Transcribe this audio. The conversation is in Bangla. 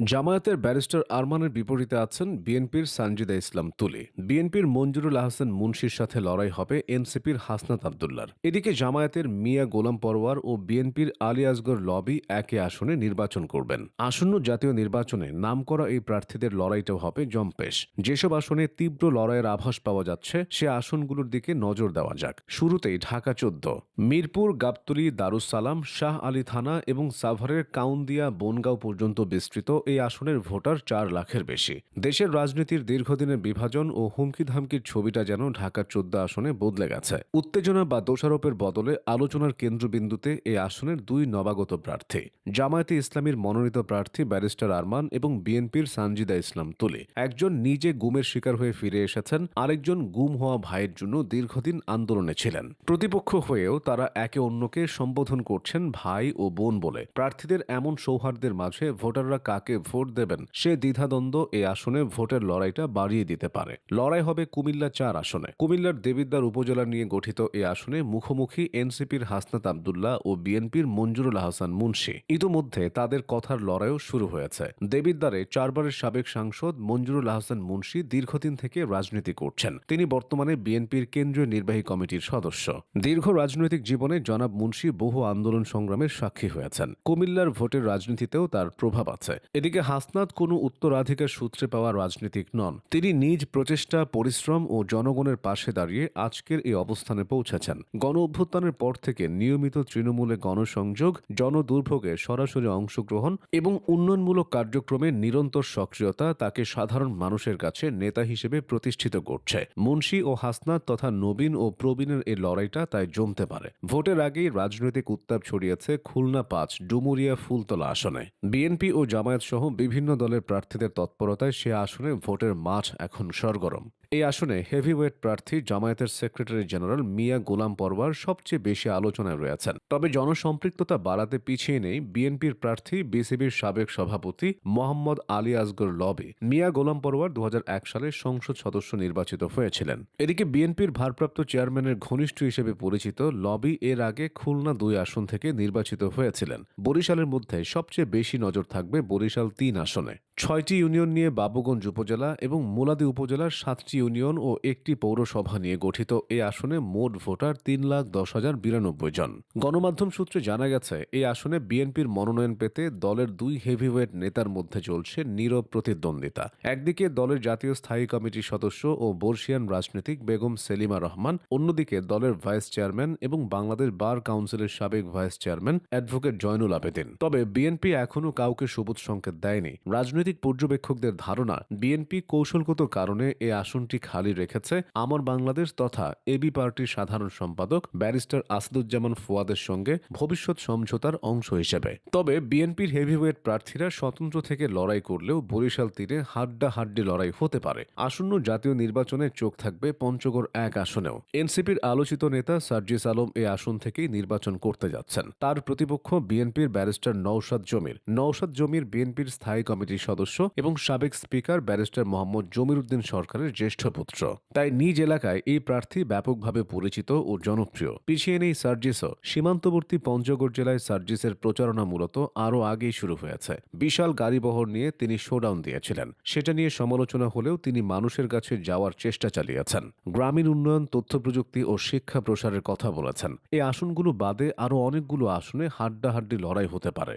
জামায়াতের ব্যারিস্টার আরমানের বিপরীতে আছেন বিএনপির সানজিদা ইসলাম তুলি। বিএনপির মঞ্জুরুল আহসান মুন্সির সাথে লড়াই হবে এনসিপির হাসনাত আবদুল্লার। এদিকে জামায়াতের মিয়া গোলাম পরওয়ার ও বিএনপির আলী আসগর লবি একে আসনে নির্বাচন করবেন। আসন্ন জাতীয় নির্বাচনে নামকরা এই প্রার্থীদের লড়াইটাও হবে জম্পেশ। যেসব আসনে তীব্র লড়াইয়ের আভাস পাওয়া যাচ্ছে, সে আসনগুলোর দিকে নজর দেওয়া যাক। শুরুতেই ঢাকা চোদ্দ। মিরপুর, গাবতলী দারুসালাম শাহ আলী থানা এবং সাভারের কাউন্দিয়া, বনগাঁও পর্যন্ত বিস্তৃত এই আসনের ভোটার চার লাখের বেশি। দেশের রাজনীতির দীর্ঘদিনের বিভাজন ও হুমকি ধামকির ছবিটা যেন ঢাকা চোদ্দ আসনে বদলে গেছে। উত্তেজনা বা দোষারোপের বদলে আলোচনার কেন্দ্রবিন্দুতে এই আসনের দুই নবাগত প্রার্থী, জামায়াতে ইসলামীর মনোনীত প্রার্থী ব্যারিস্টার আরমান এবং বিএনপির সানজিদা ইসলাম তুলি। একজন নিজে গুমের শিকার হয়ে ফিরে এসেছেন, আরেকজন গুম হওয়া ভাইয়ের জন্য দীর্ঘদিন আন্দোলনে ছিলেন। প্রতিপক্ষ হয়েও তারা একে অন্যকে সম্বোধন করছেন ভাই ও বোন বলে। প্রার্থীদের এমন সৌহার্দ্যের মাঝে ভোটাররা কাকে ভোট দেবেন। সে দ্বিধাদ্বন্দ্ব এই আসনে ভোটের লড়াইটা বাড়িয়ে দিতে পারে। লড়াই হবে কুমিল্লা চার আসনে। কুমিল্লার দেবিদ্বার উপজেলা নিয়ে গঠিত এই আসনে মুখোমুখি এনসিপির হাসনাত আবদুল্লাহ ও বিএনপির মঞ্জুরুল আহসান মুন্সি। ইতোমধ্যে তাদের কথার লড়াইও শুরু হয়েছে। দেবিদ্বারে চারবারের সাবেক সাংসদ মঞ্জুরুল হাসান মুন্সি দীর্ঘদিন থেকে রাজনীতি করছেন। তিনি বর্তমানে বিএনপির কেন্দ্রীয় নির্বাহী কমিটির সদস্য। দীর্ঘ রাজনৈতিক জীবনে জনাব মুন্সি বহু আন্দোলন সংগ্রামের সাক্ষী হয়েছেন। কুমিল্লার ভোটের রাজনীতিতেও তার প্রভাব আছে। এদিকে হাসনাত কোনো উত্তরাধিকার সূত্রে পাওয়া রাজনীতিক নন। তিনি নিজ প্রচেষ্টা, পরিশ্রম ও জনগণের পাশে দাঁড়িয়ে আজকের এই অবস্থানে পৌঁছেছেন। গণ অভ্যুত্থানের পর থেকে নিয়মিত তৃণমূলে গণসংযোগ, জনদুর্ভোগে সরাসরি অংশগ্রহণ এবং উন্নয়নমূলক কার্যক্রমে নিরন্তর সক্রিয়তা তাকে সাধারণ মানুষের কাছে নেতা হিসেবে প্রতিষ্ঠিত করছে। মুন্সি ও হাসনাত তথা নবীন ও প্রবীণের এই লড়াইটা তাই জমতে পারে। ভোটের আগেই রাজনৈতিক উত্তাপ ছড়িয়েছে খুলনা পাঁচ, ডুমুরিয়া ফুলতলা আসনে। বিএনপি ও জামায়াত সহ বিভিন্ন দলের প্রার্থীদের তৎপরতায় সে আসনে ভোটের মাঠ এখন সরগরম। এই আসনে হেভিওয়েট প্রার্থী, জামায়াতের সেক্রেটারি জেনারেল মিয়া গোলাম পরওয়ার সবচেয়ে বেশি আলোচনায় রয়েছেন। তবে জনসম্পৃক্ততা বাড়াতে পিছিয়ে নেই বিএনপির প্রার্থী, বিসিবির সাবেক সভাপতি মোহাম্মদ আলী আসগর লবি। মিয়া গোলাম পরওয়ার দু সালে সংসদ সদস্য নির্বাচিত হয়েছিলেন। এদিকে বিএনপির ভারপ্রাপ্ত চেয়ারম্যানের ঘনিষ্ঠ হিসেবে পরিচিত লবি এর আগে খুলনা দুই আসন থেকে নির্বাচিত হয়েছিলেন। বরিশালের মধ্যে সবচেয়ে বেশি নজর থাকবে বরিশাল তিন আসনে ছয়টি ইউনিয়ন নিয়ে বাবুগঞ্জ উপজেলা এবং মুলাদি উপজেলার সাতটি ইউনিয়ন ও একটি পৌরসভা নিয়ে গঠিত। এই আসনে মোট ভোটার তিন লাখ দশ হাজার বিরানব্বই জন। গণমাধ্যম সূত্রে জানা গেছে এই আসনে বিএনপির মনোনয়ন পেতে দলের দুই হেভিওয়েট নেতার মধ্যে চলছে নীরব প্রতিদ্বন্দ্বিতা। একদিকে দলের জাতীয় স্থায়ী কমিটির সদস্য ও বর্ষিয়ান রাজনীতিক বেগম সেলিমা রহমান, অন্যদিকে দলের ভাইস চেয়ারম্যান এবং বাংলাদেশ বার কাউন্সিলের সাবেক vice chairman advocate Joynul Abedin. তবে বিএনপি এখনও কাউকে সবুজ সংকেত দেয়নি। রাজনৈতিক পর্যবেক্ষকদের ধারণা বিএনপি কৌশলগত কারণে এ আসনটি খালি রেখেছে আমার বাংলাদেশ তথা এবি পার্টির সাধারণ সম্পাদক ব্যারিস্টার আসাদুজ্জামান ফুয়াদের সঙ্গে ভবিষ্যৎ সমঝোতার অংশ হিসেবে। তবে বিএনপির হেভিওয়েট প্রার্থীরা স্বতন্ত্র থেকে লড়াই করলেও বরিশাল তীরে হাড্ডাহাড্ডি লড়াই হতে পারে। আসন্ন জাতীয় নির্বাচনে চোখ থাকবে পঞ্চগড় এক আসনেও। এনসিপির আলোচিত নেতা সার্জিস আলম এ আসন থেকেই নির্বাচন করতে যাচ্ছেন। তার প্রতিপক্ষ বিএনপির ব্যারিস্টার নৌসাদ জমির। নৌসাদ জমির বিএনপির স্থায়ী কমিটির সদস্য এবং সাবেক স্পিকার ব্যারিস্টার মোহাম্মদ জমির উদ্দিন সরকারের জ্যেষ্ঠ পুত্র। তাই নিজ এলাকায় এই প্রার্থী ব্যাপকভাবে পরিচিত ও জনপ্রিয়। পিছিয়ে নেই সার্জিসও সীমান্তবর্তী পঞ্চগড় জেলায় সার্জিসের প্রচারণা মূলত আরও আগেই শুরু হয়েছে। বিশাল গাড়িবহর নিয়ে তিনি শোডাউন দিয়েছিলেন। সেটা নিয়ে সমালোচনা হলেও তিনি মানুষের কাছে যাওয়ার চেষ্টা চালিয়েছেন। গ্রামীণ উন্নয়ন তথ্য প্রযুক্তি ও শিক্ষা প্রসারের কথা বলেছেন। এই আসনগুলো বাদে আরও অনেকগুলো আসনে হাড্ডাহাড্ডি লড়াই হতে পারে।